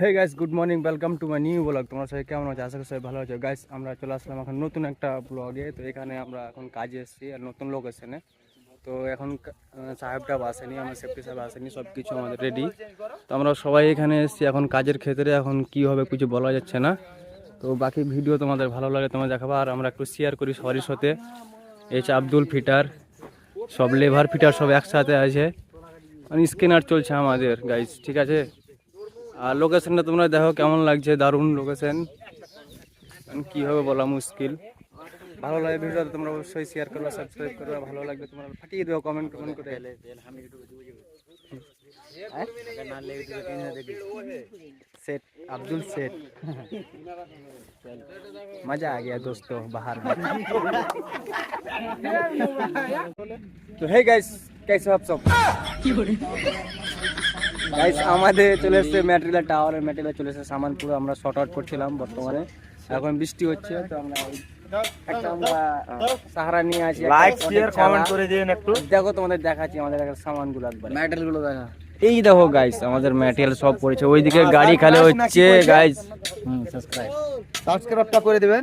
Hey guys good morning welcome to my new blog তোমরা সবাই কেমন আছো? আশা করি সবাই ভালো আছো। গাইস আমরা চলে আসলাম এখন নতুন একটা ব্লগে তো এখানে আমরা এখন কাজে এসেছি আর নতুন লোক এসেছে তো এখন সাহেবটা আসেনি, আমার সেফটি সাহেব আসেনি সব কিছু আমাদের রেডি তো আমরা সবাই এখানে এসেছি এখন কাজের ক্ষেত্রে। এখন কি হবে কিছু বলা যাচ্ছে না। তো বাকি ভিডিও তোমাদের ভালো লাগে তোমরা দেখাবো। আর আমরা একটু শেয়ার করি সবারই সাথে। এই হচ্ছে আব্দুল ফিটার সব লেভার ফিটার সব একসাথে আছে। মানে স্ক্যানার চলছে আমাদের গাইস ঠিক আছে? আর লোকেশনটা তোমরা দেখো কেমন লাগছে দারুণ লোকেশন কীভাবে বলা মুশকিল ভালো লাগে ভিডিওটা তোমরা অবশ্যই শেয়ার করবে সাবস্ক্রাইব করবে ভালো লাগবে তোমরা ফাটিয়ে দেবো কমেন্ট কমেন্ট করে सेठ अब्दुल सेठ मजा आ गया दोस्तों बाहर में তো হে গাইস कैसे हो आप सब গাইস আমাদের চলে এসেছে ম্যাটেরিয়াল টাওয়ারের ম্যাটেরিয়াল চলে এসেছে সামান পুরো আমরা শর্ট আউট করছিলাম বর্তমানে। এখন বৃষ্টি হচ্ছে তো আমরা একটা আমরা সাহারা নিয়ে আছি লাইক শেয়ার কমেন্ট করে দিন একটু। দেখো তোমাদের দেখাচ্ছি আমাদের একটা সামানগুলো একবার। ম্যাটেরিয়ালগুলো দেখা। এই দেখো গাইস আমাদের ম্যাটেরিয়াল সব পড়েছে। ওইদিকে গাড়ি খালি হচ্ছে গাইস সাবস্ক্রাইব সাবস্ক্রাইবটা করে দিবেন।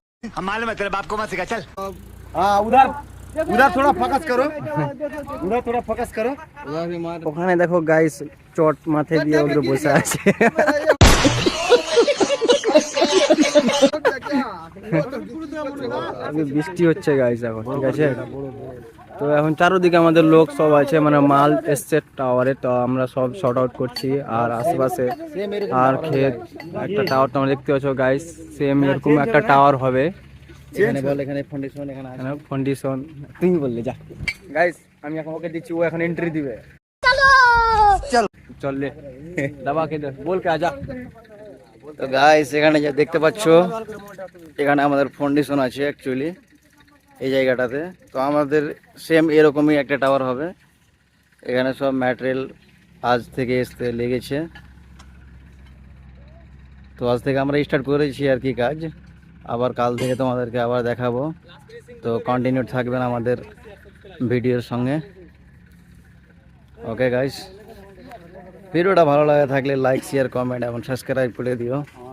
हम मालूम है तेरे बाप को मत सिखा चल হ্যাঁ উধার উধার थोड़ा फोकस करो उधर थोड़ा फोकस करो ওখানে দেখো গাইস চট মাথায় দিয়ে ওদের বসে আছে আগে বৃষ্টি হচ্ছে গাইস এখন ঠিক আছে তো এখন চারোদিকে আমাদের লোক সব আছে মানে মাল এসছে টাওয়ারে তো আমরা সব শর্ট আউট করছি। আর আশেপাশে আর ক্ষেত একটা টাওয়ার তোমরা দেখতে পাচ্ছ গাইস সেম এরকম একটা টাওয়ার হবে। এখানে বল এখানে ফাউন্ডেশন এখানে আছে। তুমি বললে যা। গাইস আমি এখন ওকে দিচ্ছি ও এখন এন্ট্রি দিবে। চল! চল লে। দাবাকে দে বল কে আজা। তো গাইস এখানে যা দেখতে পাচ্ছ এখানে আমাদের ফাউন্ডেশন আছে অ্যাকচুয়ালি এই জায়গাটাতে। তো আমাদের সেম এরকমই একটা টাওয়ার হবে। এখানে সব ম্যাটেরিয়াল আজ থেকে আসতে লেগেছে। তো আজ থেকে আমরা স্টার্ট করেছি আর কি কাজ। আবার কাল থেকে তোমাদেরকে আবার দেখাবো। তো কন্টিনিউ থাকবেন আমাদের ভিডিওর সঙ্গে। ওকে গাইস ভিডিওটা ভালো লাগে থাকলে লাইক শেয়ার কমেন্ট এবং সাবস্ক্রাইব করে দিও।